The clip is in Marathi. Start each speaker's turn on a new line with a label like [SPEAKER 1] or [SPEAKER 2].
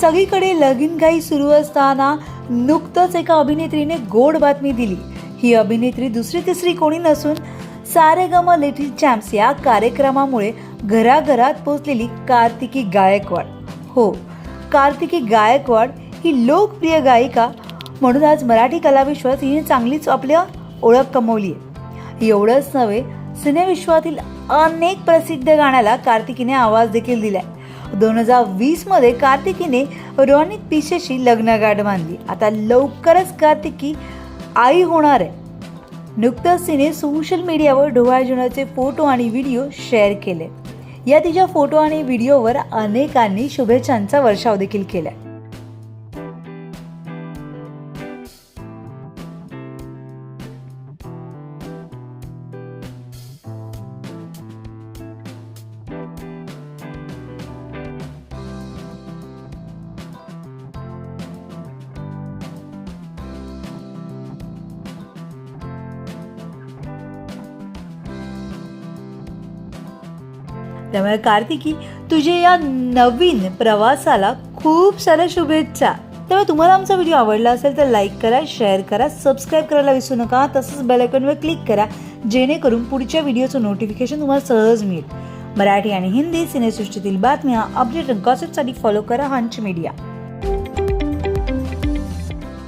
[SPEAKER 1] सगळीकडे लगीनघाई सुरू असताना नुकतंच एका अभिनेत्रीने गोड बातमी दिली. ही अभिनेत्री दुसरी तिसरी कोणी नसून सारेगम लिटिल चॅम्प्स या कार्यक्रमामुळे घराघरात पोचलेली कार्तिकी गायकवाड. हो कार्तिकी गायकवाड ही लोकप्रिय गायिका म्हणून आज मराठी कलाविश्वात हिने चांगलीच आपल्या ओळख कमवली आहे एवढंच नव्हे सिनेविश्वातील अनेक प्रसिद्ध गाण्याला कार्तिकीने आवाज देखील दिलाय. दोन हजार वीसमध्ये कार्तिकीने रोनित पिशेशी लग्नगाठ बांधली. आता लवकरच कार्तिकी आई होणार आहे. नुकतंच तिने सोशल मीडियावर डोहाळजेवणाचे फोटो आणि व्हिडिओ शेअर केले. या तिच्या फोटो आणि व्हिडिओवर अनेकांनी शुभेच्छांचा वर्षाव देखील केला त्यामुळे कार्तिकी तुझे या नवीन प्रवासाला खूप साऱ्या शुभेच्छा. त्यामुळे तुम्हाला आमचा व्हिडिओ आवडला असेल तर लाईक करा शेअर करा सबस्क्राईब करायला विसरू नका. तसंच बेलायकॉनवर क्लिक करा जेणेकरून पुढच्या व्हिडिओचं नोटिफिकेशन तुम्हाला सहज मिळेल. मराठी आणि हिंदी सिनेसृष्टीतील बातम्या अपडेट गॉसिपसाठी फॉलो करा हंच मीडिया